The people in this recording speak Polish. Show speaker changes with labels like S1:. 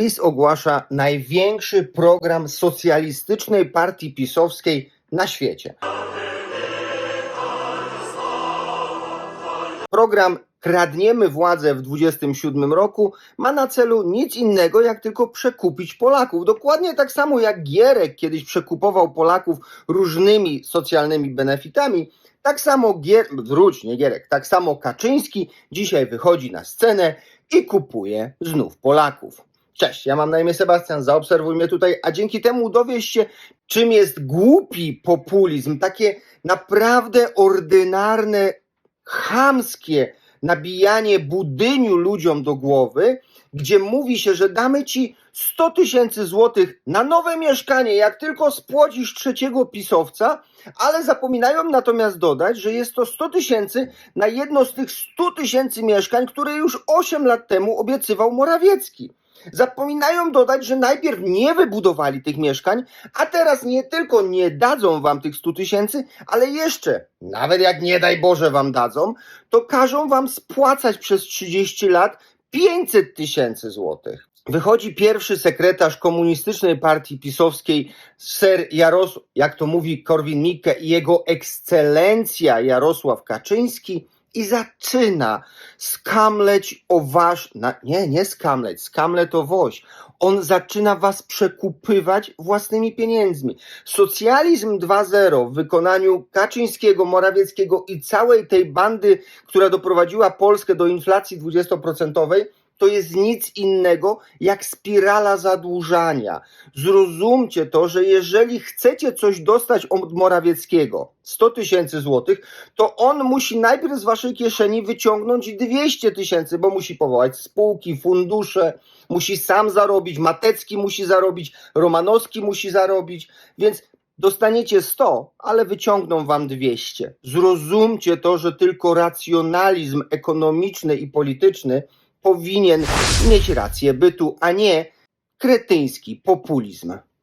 S1: PiS ogłasza największy program socjalistycznej partii pisowskiej na świecie. Program Kradniemy władzę w 27 roku ma na celu nic innego, jak tylko przekupić Polaków. Dokładnie tak samo jak Gierek kiedyś przekupował Polaków różnymi socjalnymi benefitami, tak samo Gier... wróć, nie Gierek, tak samo Kaczyński dzisiaj wychodzi na scenę i kupuje znów Polaków. Cześć, ja mam na imię Sebastian, zaobserwuj mnie tutaj, a dzięki temu dowiesz się, czym jest głupi populizm, takie naprawdę ordynarne, chamskie nabijanie budyniu ludziom do głowy, gdzie mówi się, że damy ci 100 tysięcy złotych na nowe mieszkanie, jak tylko spłodzisz trzeciego pisowca, ale zapominają natomiast dodać, że jest to 100 tysięcy na jedno z tych 100 tysięcy mieszkań, które już 8 lat temu obiecywał Morawiecki. Zapominają dodać, że najpierw nie wybudowali tych mieszkań, a teraz nie tylko nie dadzą wam tych 100 tysięcy, ale jeszcze, nawet jak nie daj Boże wam dadzą, to każą wam spłacać przez 30 lat 500 tysięcy złotych. Wychodzi pierwszy sekretarz komunistycznej partii pisowskiej, ser Jarosław, jak to mówi Korwin-Mikke i jego ekscelencja Jarosław Kaczyński i zaczyna skamleć o wasz, nie, nie skamleć, skamleć o woś. On zaczyna was przekupywać własnymi pieniędzmi. Socjalizm 2.0 w wykonaniu Kaczyńskiego, Morawieckiego i całej tej bandy, która doprowadziła Polskę do inflacji 20% to jest nic innego jak spirala zadłużania. Zrozumcie to, że jeżeli chcecie coś dostać od Morawieckiego, 100 tysięcy złotych, to on musi najpierw z waszej kieszeni wyciągnąć 200 tysięcy, bo musi powołać spółki, fundusze, musi sam zarobić, Matecki musi zarobić, Romanowski musi zarobić, więc dostaniecie 100, ale wyciągną wam 200. Zrozumcie to, że tylko racjonalizm ekonomiczny i polityczny powinien mieć rację bytu, a nie kretyński populizm.